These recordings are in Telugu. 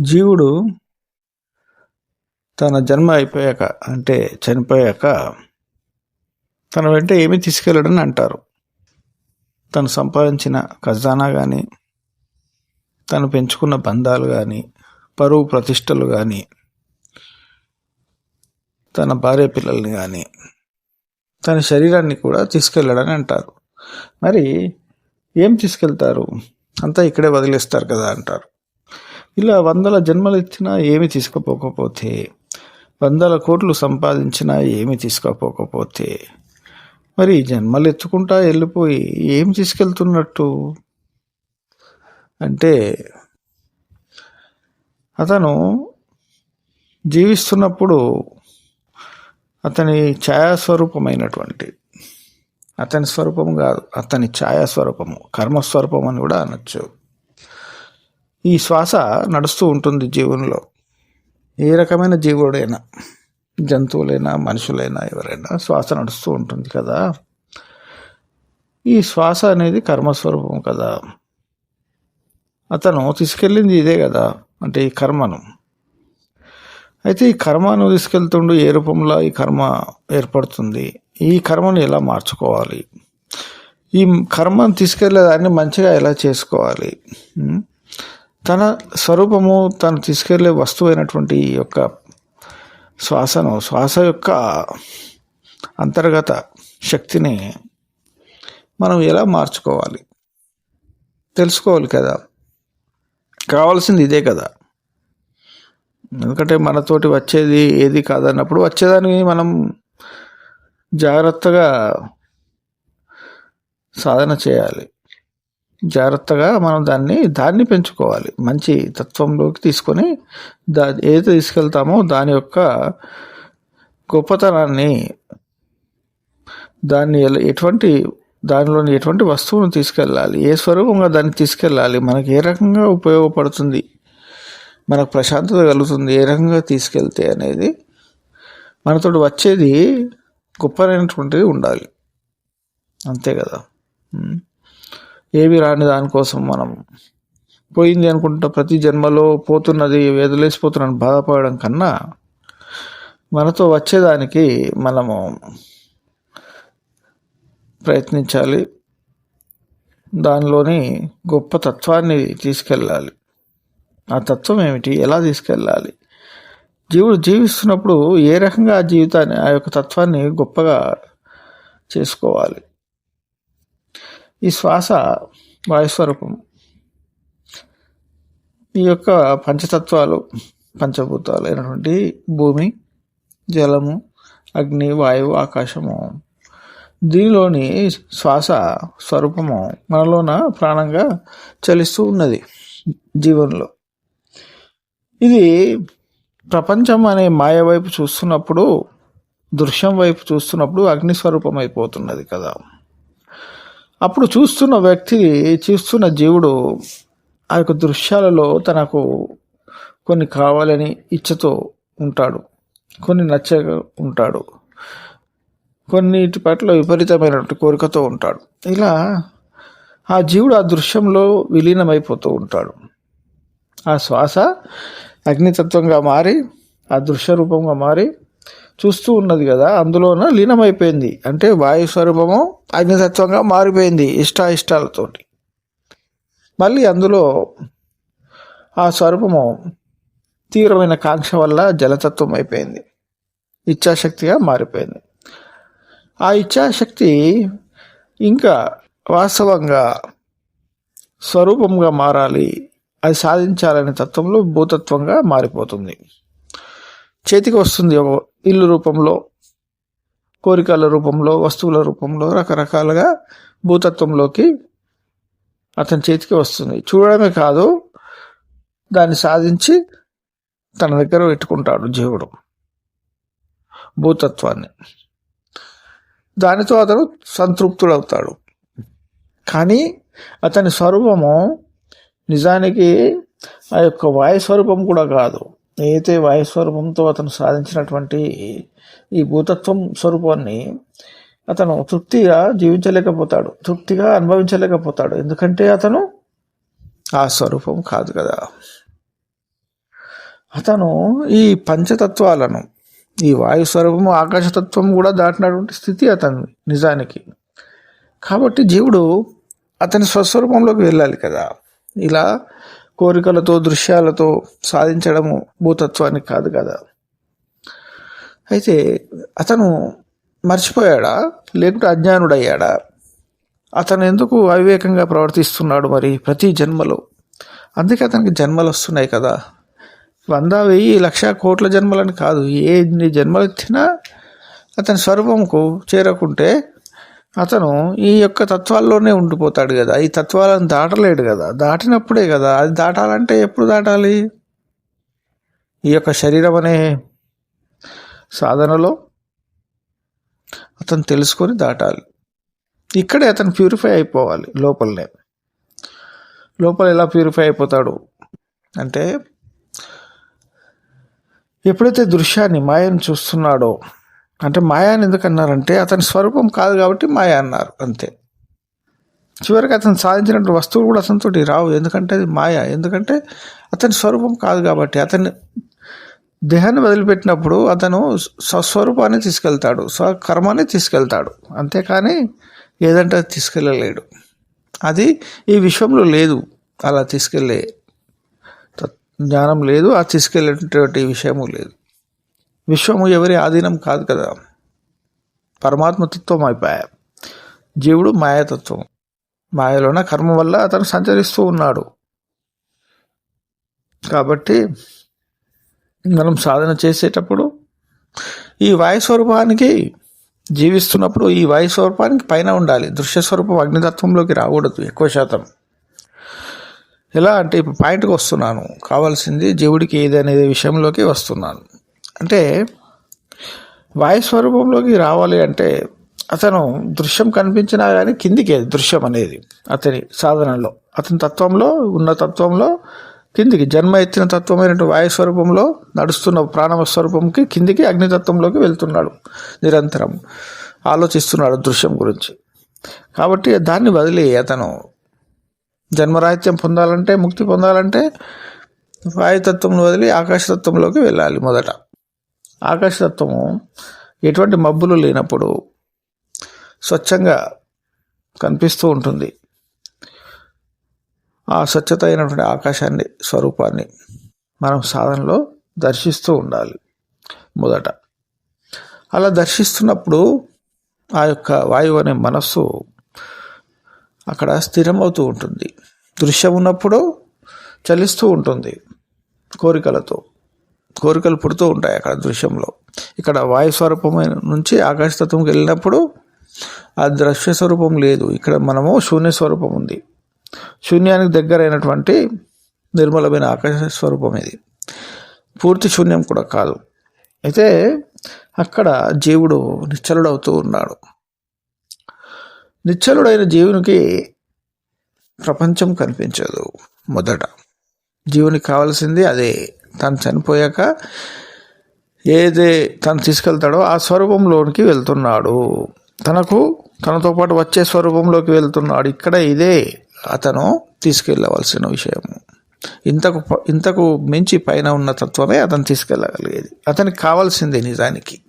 జీవుడు తన జన్మ అయిపోయాక అంటే చనిపోయాక తన వెంట ఏమీ తీసుకెళ్ళడని అంటారు. తను సంపాదించిన ఖజానా కానీ తను పెంచుకున్న బంధాలు కానీ పరువు ప్రతిష్టలు కానీ తన భార్య పిల్లల్ని కానీ తన శరీరాన్ని కూడా తీసుకెళ్ళడని అంటారు. మరి ఏం తీసుకెళ్తారు? అంతా ఇక్కడే వదిలేస్తారు కదా అంటారు. ఇలా వందల జన్మలు ఇచ్చినా ఏమి తీసుకుపోకపోతే వందల కోట్లు సంపాదించినా ఏమి తీసుకుపోకపోతే మరి జన్మలు ఎత్తుకుంటా వెళ్ళిపోయి ఏం తీసుకెళ్తున్నట్టు? అంటే అతను జీవిస్తున్నప్పుడు అతని ఛాయాస్వరూపమైనటువంటి అతని స్వరూపం కాదు అతని ఛాయాస్వరూపము కర్మస్వరూపం అని కూడా అనొచ్చు. ఈ శ్వాస నడుస్తూ ఉంటుంది జీవనంలో. ఏ రకమైన జీవుడైనా జంతువులైనా మనుషులైనా ఎవరైనా శ్వాస నడుస్తూ ఉంటుంది కదా. ఈ శ్వాస అనేది కర్మస్వరూపం కదా. అతను తీసుకెళ్ళింది ఇదే కదా అంటే ఈ కర్మను. అయితే ఈ కర్మను తీసుకెళ్తుండు ఏ రూపంలో ఈ కర్మ ఏర్పడుతుంది? ఈ కర్మను ఎలా మార్చుకోవాలి? ఈ కర్మను తీసుకెళ్ళేదాన్ని మంచిగా ఎలా చేసుకోవాలి? తన స్వరూపము తను తీసుకెళ్ళే వస్తువు అయినటువంటి ఈ యొక్క శ్వాసను శ్వాస యొక్క అంతర్గత శక్తిని మనం ఎలా మార్చుకోవాలి? తెలుసుకోవాలి కదా. కావాల్సింది ఇదే కదా. ఎందుకంటే మనతోటి వచ్చేది ఏది కాదన్నప్పుడు వచ్చేదాన్ని మనం జాగ్రత్తగా సాధన చేయాలి. జాగ్రత్తగా మనం దాన్ని దాన్ని పెంచుకోవాలి. మంచి తత్వంలోకి తీసుకొని దా ఏది తీసుకెళ్తామో దాని యొక్క గొప్పతనాన్ని దాన్ని ఎటువంటి దానిలోని ఎటువంటి వస్తువును తీసుకెళ్ళాలి ఏ స్వరూపంగా దాన్ని తీసుకెళ్ళాలి మనకి ఏ రకంగా ఉపయోగపడుతుంది మనకు ప్రశాంతత కలుగుతుంది ఏ రకంగా తీసుకెళ్తే అనేది మనతో వచ్చేది గొప్పనైనటువంటిది ఉండాలి. అంతే కదా. ఏవి రాని దానికోసం మనం పోయింది అనుకుంటా ప్రతి జన్మలో పోతున్నది వదిలేసిపోతున్నాను బాధపడడం కన్నా మనతో వచ్చేదానికి మనము ప్రయత్నించాలి. దానిలోని గొప్ప తత్వాన్ని తీసుకెళ్ళాలి. ఆ తత్వం ఏమిటి? ఎలా తీసుకెళ్ళాలి? జీవుడు జీవిస్తున్నప్పుడు ఏ రకంగా ఆ జీవితాన్ని ఆ యొక్క తత్వాన్ని గొప్పగా చేసుకోవాలి? ఈ శ్వాస వాయుస్వరూపం. ఈ యొక్క పంచతత్వాలు పంచభూతాలు అయినటువంటి భూమి జలము అగ్ని వాయువు ఆకాశము దీనిలోని శ్వాస స్వరూపము మనలోన ప్రాణంగా చలిస్తూ ఉన్నది జీవనంలో. ఇది ప్రపంచం అనే మాయ వైపు చూస్తున్నప్పుడు దృశ్యం వైపు చూస్తున్నప్పుడు అగ్ని స్వరూపం అయిపోతున్నది కదా. అప్పుడు చూస్తున్న వ్యక్తి చూస్తున్న జీవుడు ఆ యొక్క దృశ్యాలలో తనకు కొన్ని కావాలని ఇచ్చతో ఉంటాడు. కొన్ని నచ్చక ఉంటాడు. కొన్నిటి పట్ల విపరీతమైనటువంటి కోరికతో ఉంటాడు. ఇలా ఆ జీవుడు ఆ దృశ్యంలో విలీనమైపోతూ ఉంటాడు. ఆ శ్వాస అగ్నితత్వంగా మారి ఆ దృశ్య రూపంగా మారి చూస్తూ ఉన్నది కదా అందులోన లీనమైపోయింది. అంటే వాయు స్వరూపము అగ్నితత్వంగా మారిపోయింది ఇష్టాయిష్టాలతోటి మళ్ళీ అందులో ఆ స్వరూపము తీవ్రమైన కాంక్ష వల్ల జలతత్వం అయిపోయింది. ఇచ్ఛాశక్తిగా మారిపోయింది. ఆ ఇచ్ఛాశక్తి ఇంకా వాస్తవంగా స్వరూపంగా మారాలి అది సాధించాలనే తత్వంలో భూతత్వంగా మారిపోతుంది. చేతికి వస్తుంది ఒక ఇల్లు రూపంలో కోరికల రూపంలో వస్తువుల రూపంలో రకరకాలుగా భూతత్వంలోకి అతని చేతికి వస్తుంది. చూడడమే కాదు దాన్ని సాధించి తన దగ్గర పెట్టుకుంటాడు జీవుడు భూతత్వాన్ని. దానితో అతను సంతృప్తుడవుతాడు. కానీ అతని స్వరూపము నిజానికి ఆ యొక్క వాయు స్వరూపం కూడా కాదు. ఏదైతే వాయు స్వరూపంతో అతను సాధించినటువంటి ఈ భూతత్వం స్వరూపాన్ని అతను తృప్తిగా జీవించలేకపోతాడు తృప్తిగా అనుభవించలేకపోతాడు. ఎందుకంటే అతను ఆ స్వరూపం కాదు కదా. అతను ఈ పంచతత్వాలను ఈ వాయు స్వరూపము ఆకాశతత్వం కూడా దాటినటువంటి స్థితి అతను నిజానికి. కాబట్టి జీవుడు అతని స్వస్వరూపంలోకి వెళ్ళాలి కదా. ఇలా కోరికలతో దృశ్యాలతో సాధించడము భూతత్వాన్ని కాదు కదా. అయితే అతను మర్చిపోయాడా? లేకుంటే అజ్ఞానుడయ్యాడా? అతను ఎందుకు అవివేకంగా ప్రవర్తిస్తున్నాడు మరి ప్రతి జన్మలో? అందుకే అతనికి జన్మలు వస్తున్నాయి కదా. వంద వెయ్యి లక్ష కోట్ల జన్మలని కాదు. ఏ ఎన్ని జన్మలు ఎత్తినా అతని స్వరూపంకు చేరకుంటే అతను ఈ యొక్క తత్వాల్లోనే ఉండిపోతాడు కదా. ఈ తత్వాలను దాటలేడు కదా. దాటినప్పుడే కదా. అది దాటాలంటే ఎప్పుడు దాటాలి? ఈ యొక్క శరీరం అనే సాధనలో అతను తెలుసుకొని దాటాలి. ఇక్కడే అతను ప్యూరిఫై అయిపోవాలి లోపలనే. లోపల ఎలా ప్యూరిఫై అయిపోతాడు అంటే ఎప్పుడైతే దృశ్యాన్ని మాయను చూస్తున్నాడో అంటే మాయాని ఎందుకు అన్నారంటే అతని స్వరూపం కాదు కాబట్టి మాయ అన్నారు అంతే. చివరికి అతను సాధించినటువంటి వస్తువులు కూడా అతనితోటి రావు. ఎందుకంటే అది మాయ. ఎందుకంటే అతని స్వరూపం కాదు కాబట్టి. అతని దేహాన్ని వదిలిపెట్టినప్పుడు అతను స్వస్వరూపాన్ని తీసుకెళ్తాడు స్వకర్మాన్ని తీసుకెళ్తాడు. అంతేకాని ఏదంటే అది తీసుకెళ్ళలేడు. అది ఈ విశ్వంలో లేదు. అలా తీసుకెళ్ళే తత్- జ్ఞానం లేదు. ఆ తీసుకెళ్ళేటువంటి విషయము లేదు. విశ్వము ఎవరి ఆధీనం కాదు కదా? పరమాత్మతత్వం అయిపోయా. జీవుడు మాయాతత్వం. మాయలోన కర్మ వల్ల అతను సంచరిస్తూ ఉన్నాడు. కాబట్టి మనం సాధన చేసేటప్పుడు ఈ వాయు స్వరూపానికి జీవిస్తున్నప్పుడు ఈ వాయు స్వరూపానికి పైన ఉండాలి. దృశ్య స్వరూపం అగ్నితత్వంలోకి రాకూడదు ఎక్కువ శాతం. ఎలా అంటే ఇప్పుడు పాయింట్కి వస్తున్నాను. కావాల్సింది జీవుడికి ఏది అనేది విషయంలోకి వస్తున్నాను. అంటే వాయు స్వరూపంలోకి రావాలి అంటే అతను దృశ్యం కనిపించినా కానీ కిందికి దృశ్యం అనేది అతని సాధనలో అతని తత్వంలో ఉన్న తత్వంలో కిందికి జన్మ ఎత్తిన తత్వమైనటువంటి వాయు స్వరూపంలో నడుస్తున్న ప్రాణవ స్వరూపంకి కిందికి అగ్నితత్వంలోకి వెళ్తున్నాడు నిరంతరం. ఆలోచిస్తున్నాడు దృశ్యం గురించి. కాబట్టి దాన్ని వదిలి అతను జన్మరాహిత్యం పొందాలంటే ముక్తి పొందాలంటే వాయుతత్వం వదిలి ఆకాశతత్వంలోకి వెళ్ళాలి మొదట. ఆకాశతత్వము ఎటువంటి మబ్బులు లేనప్పుడు స్వచ్ఛంగా కనిపిస్తూ ఉంటుంది. ఆ స్వచ్ఛత అయినటువంటి ఆకాశాన్ని స్వరూపాన్ని మనం సాధనలో దర్శిస్తూ ఉండాలి మొదట. అలా దర్శిస్తున్నప్పుడు ఆ యొక్క వాయువు అనే మనస్సు అక్కడ స్థిరమవుతూ ఉంటుంది. దృశ్యం ఉన్నప్పుడు చలిస్తూ ఉంటుంది కోరికలతో. కోరికలు పుడుతూ ఉంటాయి అక్కడ దృశ్యంలో. ఇక్కడ వాయు స్వరూపమైన నుంచి ఆకాశతత్వంకి వెళ్ళినప్పుడు ఆ దృశ్య స్వరూపం లేదు. ఇక్కడ మనము శూన్య స్వరూపం ఉంది. శూన్యానికి దగ్గరైనటువంటి నిర్మలమైన ఆకాశ స్వరూపం ఇది. పూర్తి శూన్యం కూడా కాదు. అయితే అక్కడ జీవుడు నిశ్చలుడవుతూ ఉన్నాడు. నిశ్చలుడైన జీవునికి ప్రపంచం కనిపించదు మొదట. జీవునికి కావాల్సింది అదే. తను చనిపోయాక ఏదే తను తీసుకెళ్తాడో ఆ స్వరూపంలోనికి వెళ్తున్నాడు. తనకు తనతో పాటు వచ్చే స్వరూపంలోకి వెళ్తున్నాడు. ఇక్కడ ఇదే అతను తీసుకెళ్ళవలసిన విషయం ఇంతకు ప- ఇంతకు మించి పైన ఉన్న తత్వమే అతను తీసుకెళ్ళగలిగేది. అతనికి కావాల్సిందే నిజానికి.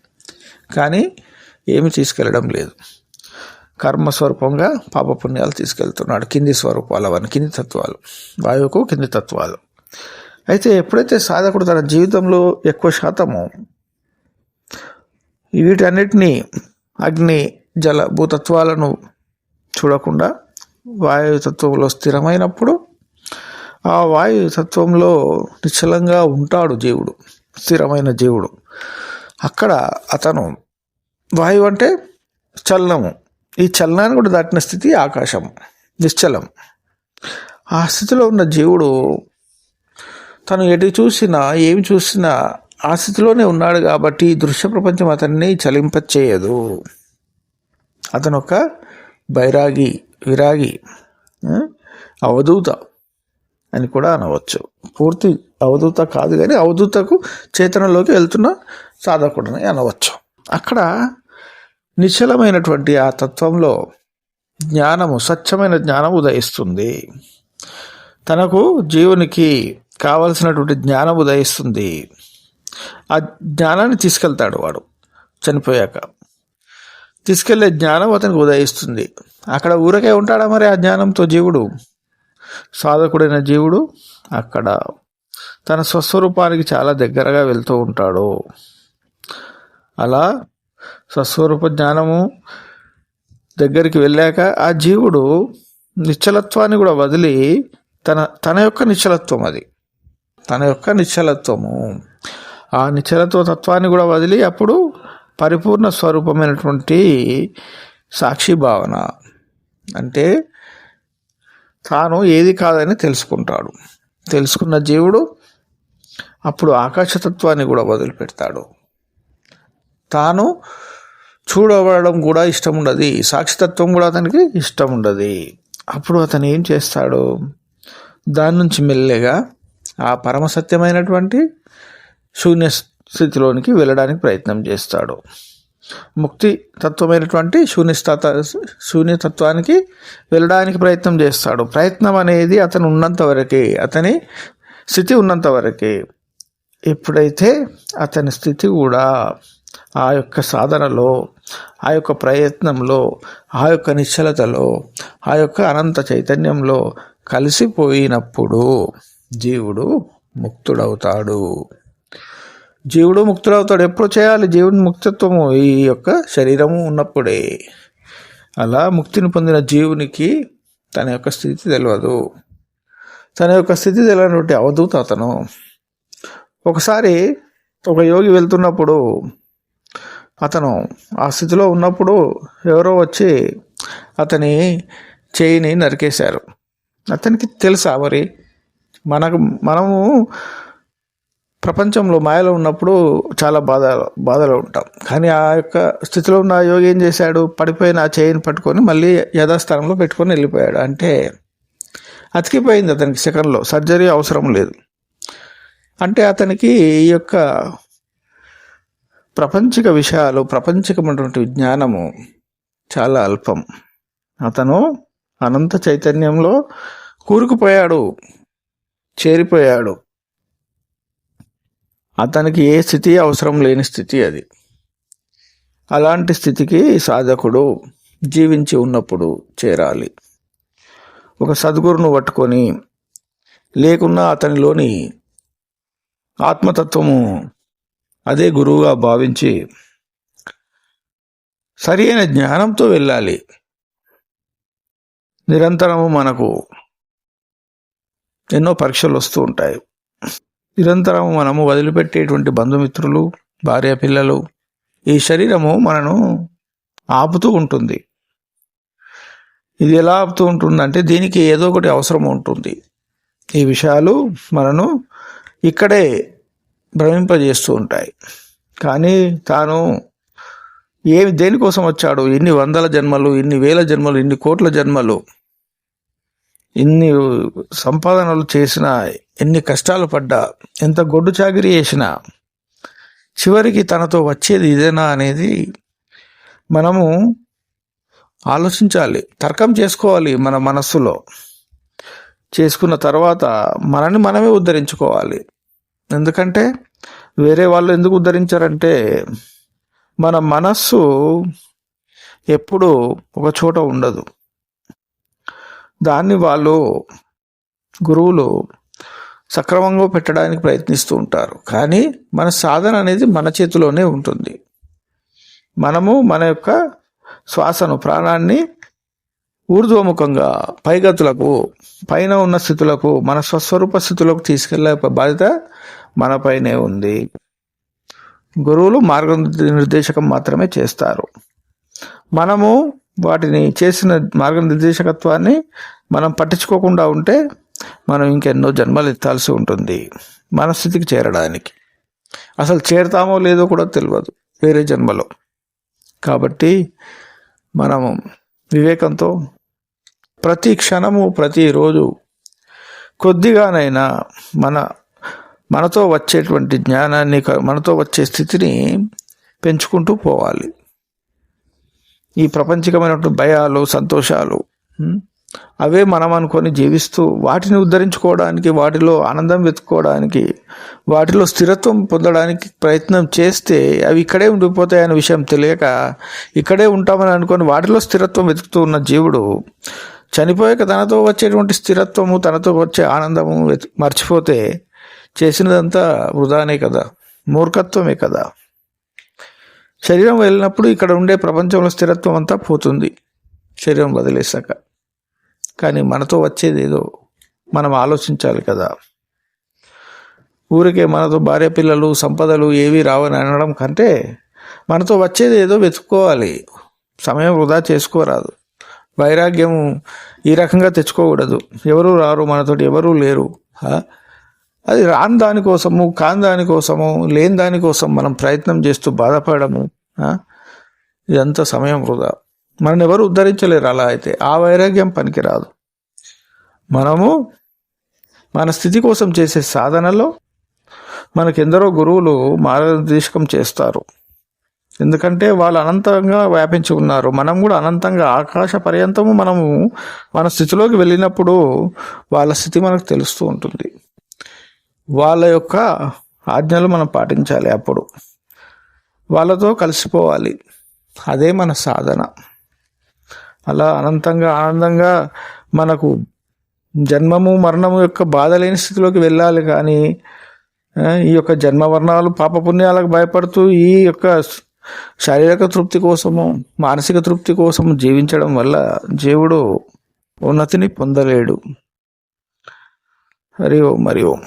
కానీ ఏమి తీసుకెళ్ళడం లేదు. కర్మ స్వరూపంగా పాపపుణ్యాలు తీసుకెళ్తున్నాడు. కింది స్వరూపాలు అవన్నీ కింది తత్వాలు. వాయువుకు కింది తత్వాలు. అయితే ఎప్పుడైతే సాధకుడు తన జీవితంలో ఎక్కువ శాతము వీటన్నిటినీ అగ్ని జల భూతత్వాలను చూడకుండా వాయుతత్వంలో స్థిరమైనప్పుడు ఆ వాయుతత్వంలో నిశ్చలంగా ఉంటాడు జీవుడు స్థిరమైన జీవుడు. అక్కడ అతను వాయువు అంటే చలనము. ఈ చలనాన్ని కూడా దాటిన స్థితి ఆకాశం నిశ్చలం ఆ స్థితిలో ఉన్న జీవుడు తను ఎటు చూసినా ఏమి చూసినా ఆ స్థితిలోనే ఉన్నాడు కాబట్టి ఈ దృశ్య ప్రపంచం అతన్ని చలింపచేయదు. అతను ఒక బైరాగి విరాగి అవధూత అని కూడా అనవచ్చు. పూర్తి అవధూత కాదు కానీ అవధూతకు చేతనలోకి వెళ్తున్న సాధకుడని అనవచ్చు. అక్కడ నిశ్చలమైనటువంటి ఆ తత్వంలో జ్ఞానము స్వచ్ఛమైన జ్ఞానం ఉదయిస్తుంది. తనకు జీవునికి కావలసినటువంటి జ్ఞానం ఉదయిస్తుంది. ఆ జ్ఞానాన్ని తీసుకెళ్తాడు వాడు చనిపోయాక. తీసుకెళ్ళే జ్ఞానం అతనికి ఉదయిస్తుంది. అక్కడ ఊరకే ఉంటాడా మరి ఆ జ్ఞానంతో జీవుడు? సాధకుడైన జీవుడు అక్కడ తన స్వస్వరూపానికి చాలా దగ్గరగా వెళ్తూ ఉంటాడు. అలా స్వస్వరూప జ్ఞానము దగ్గరికి వెళ్ళాక ఆ జీవుడు నిశ్చలత్వాన్ని కూడా వదిలి తన తన యొక్క నిశ్చలత్వం అది. తన యొక్క నిశ్చలత్వము. ఆ నిశ్చలత్వ తత్వాన్ని కూడా వదిలి అప్పుడు పరిపూర్ణ స్వరూపమైనటువంటి సాక్షి భావన. అంటే తాను ఏది కాదని తెలుసుకుంటాడు. తెలుసుకున్న జీవుడు అప్పుడు ఆకాశతత్వాన్ని కూడా వదిలిపెడతాడు. తాను చూడబడడం కూడా ఇష్టం ఉండదు సాక్షితత్వం కూడా అతనికి ఇష్టం ఉండదు అప్పుడు అతను ఏం చేస్తాడు? దాని నుంచి మెల్లగా ఆ పరమసత్యమైనటువంటి శూన్య స్థితిలోనికి వెళ్ళడానికి ప్రయత్నం చేస్తాడు. ముక్తి తత్వమైనటువంటి శూన్యత శూన్యతత్వానికి వెళ్ళడానికి ప్రయత్నం చేస్తాడు. ప్రయత్నం అనేది అతను ఉన్నంత వరకే అతని స్థితి ఉన్నంత వరకే. ఎప్పుడైతే అతని స్థితి కూడా ఆ యొక్క సాధనలో ఆ యొక్క ప్రయత్నంలో ఆ యొక్క నిశ్చలతలో ఆ యొక్క అనంత చైతన్యంలో కలిసిపోయినప్పుడు జీవుడు ముక్తుడవుతాడు. జీవుడు ముక్తుడవుతాడు. ఎప్పుడు చేయాలి? జీవుని ముక్తత్వము ఈ యొక్క శరీరము ఉన్నప్పుడే. అలా ముక్తిని పొందిన జీవునికి తన యొక్క స్థితి తెలియదు తన యొక్క స్థితి తెలియనటువంటి అవధూత అతను. ఒకసారి ఒక యోగి వెళ్తున్నప్పుడు అతను ఆ స్థితిలో ఉన్నప్పుడు ఎవరో వచ్చి అతని చేయిని నరికేశారు. అతనికి తెలుసా మరి? మనకు మనము ప్రపంచంలో మాయలో ఉన్నప్పుడు చాలా బాధ బాధలో ఉంటాం. కానీ ఆ యొక్క స్థితిలో ఉన్న యోగి ఏం చేశాడు? పడిపోయిన ఆ చేయిని పట్టుకొని మళ్ళీ యథాస్థానంలో పెట్టుకొని వెళ్ళిపోయాడు. అంటే అతికిపోయింది అతనికి సెకండ్లో సర్జరీ అవసరం లేదు. అంటే అతనికి ఈ యొక్క ప్రపంచిక విషయాలు ప్రపంచికమైనటువంటి జ్ఞానము చాలా అల్పం. అతను అనంత చైతన్యంలో కూరుకుపోయాడు. చేరిపోయాడు. అతనికి ఏ స్థితి అవసరం లేని స్థితి అది. అలాంటి స్థితికి సాధకుడు జీవించి ఉన్నప్పుడు చేరాలి. ఒక సద్గురును పట్టుకొని లేకున్నా అతనిలోని ఆత్మతత్వము అదే గురువుగా భావించి సరి అయిన జ్ఞానంతో వెళ్ళాలి. నిరంతరము మనకు ఎన్నో పరీక్షలు వస్తూ ఉంటాయి. నిరంతరం మనము వదిలిపెట్టేటువంటి బంధుమిత్రులు భార్య పిల్లలు ఈ శరీరము మనను ఆపుతూ ఉంటుంది. ఇది ఎలా ఆపుతూ ఉంటుందంటే దీనికి ఏదో ఒకటి అవసరం ఉంటుంది. ఈ విషయాలు మనను ఇక్కడే భ్రమింపజేస్తూ ఉంటాయి. కానీ తాను ఏమి దేనికోసం వచ్చాడు? ఎన్ని వందల జన్మలు ఇన్ని వేల జన్మలు ఇన్ని కోట్ల జన్మలు? ఇన్ని సంపాదనలు చేసినా ఎన్ని కష్టాలు పడ్డా ఎంత గొడ్డు చాగిరి చేసినా చివరికి తనతో వచ్చేది ఇదేనా అనేది మనము ఆలోచించాలి తర్కం చేసుకోవాలి మన మనస్సులో. చేసుకున్న తర్వాత మనని మనమే ఉద్ధరించుకోవాలి. ఎందుకంటే వేరే వాళ్ళు ఎందుకు ఉద్ధరించారంటే మన మనస్సు ఎప్పుడు ఒక చోట ఉండదు. దాన్ని వాళ్ళు గురువులు సక్రమంగా పెట్టడానికి ప్రయత్నిస్తూ ఉంటారు. కానీ మన సాధన అనేది మన చేతిలోనే ఉంటుంది. మనము మన యొక్క శ్వాసను ప్రాణాన్ని ఊర్ధ్వముఖంగా పైగతులకు పైన ఉన్న స్థితులకు మన స్వస్వరూప స్థితులకు తీసుకెళ్ళే బాధ్యత మనపైనే ఉంది. గురువులు మార్గ నిర్దేశకం మాత్రమే చేస్తారు. మనము వాటిని చేసిన మార్గనిర్దేశకత్వాన్ని మనం పట్టించుకోకుండా ఉంటే మనం ఇంకెన్నో జన్మలు ఎత్తాల్సి ఉంటుంది మన స్థితికి చేరడానికి. అసలు చేరతామో లేదో కూడా తెలియదు వేరే జన్మలో. కాబట్టి మనము వివేకంతో ప్రతి క్షణము ప్రతిరోజు కొద్దిగానైనా మన మనతో వచ్చేటువంటి జ్ఞానాన్ని మనతో వచ్చే స్థితిని పెంచుకుంటూ పోవాలి. ఈ ప్రపంచకమైనటువంటి భయాలు సంతోషాలు అవే మనం అనుకొని జీవిస్తూ వాటిని ఉద్ధరించుకోవడానికి వాటిలో ఆనందం వెతుక్కోవడానికి వాటిలో స్థిరత్వం పొందడానికి ప్రయత్నం చేస్తే అవి ఇక్కడే ఉండిపోతాయనే విషయం తెలియక ఇక్కడే ఉంటామని అనుకొని వాటిలో స్థిరత్వం వెతుకుతూ ఉన్న జీవుడు చనిపోయాక తనతో వచ్చేటువంటి స్థిరత్వము తనతో వచ్చే ఆనందము మర్చిపోతే చేసినదంతా వృధానే కదా మూర్ఖత్వమే కదా. శరీరం వెళ్ళినప్పుడు ఇక్కడ ఉండే ప్రపంచంలో స్థిరత్వం అంతా పోతుంది. శరీరం వదిలేసాక కానీ మనతో వచ్చేది ఏదో మనం ఆలోచించాలి కదా. ఊరికే మనతో భార్య పిల్లలు సంపదలు ఏవి రావని అనడం కంటే మనతో వచ్చేది ఏదో వెతుక్కోవాలి. సమయం వృధా చేసుకోరాదు. వైరాగ్యం ఈ రకంగా తెచ్చుకోకూడదు. ఎవరు రారు మనతోటి ఎవరూ లేరు. అది రాని దానికోసము కాని దానికోసము లేని దానికోసం మనం ప్రయత్నం చేస్తూ బాధపడము ఇదంతా సమయం వృధా. మనని ఎవరు ఉద్ధరించలేరు అలా అయితే. ఆ వైరాగ్యం పనికిరాదు. మనము మన స్థితి కోసం చేసే సాధనలో మనకెందరో గురువులు మార్గదర్శకం చేస్తారు. ఎందుకంటే వాళ్ళు అనంతంగా వ్యాపించి ఉన్నారు. మనం కూడా అనంతంగా ఆకాశ పర్యంతము మనము మన స్థితిలోకి వెళ్ళినప్పుడు వాళ్ళ స్థితి మనకు తెలుస్తూ ఉంటుంది. వాళ్ళ యొక్క ఆజ్ఞలు మనం పాటించాలి అప్పుడు. వాళ్ళతో కలిసిపోవాలి. అదే మన సాధన. అలా అనంతంగా ఆనందంగా మనకు జన్మము మరణము యొక్క బాధ లేని స్థితిలోకి వెళ్ళాలి కానీ ఈ యొక్క జన్మ వర్ణాలు పాపపుణ్యాలకు భయపడుతూ ఈ యొక్క శారీరక తృప్తి కోసము మానసిక తృప్తి కోసము జీవించడం వల్ల జీవుడు ఉన్నతిని పొందలేడు. హరి ఓం మరి ఓం.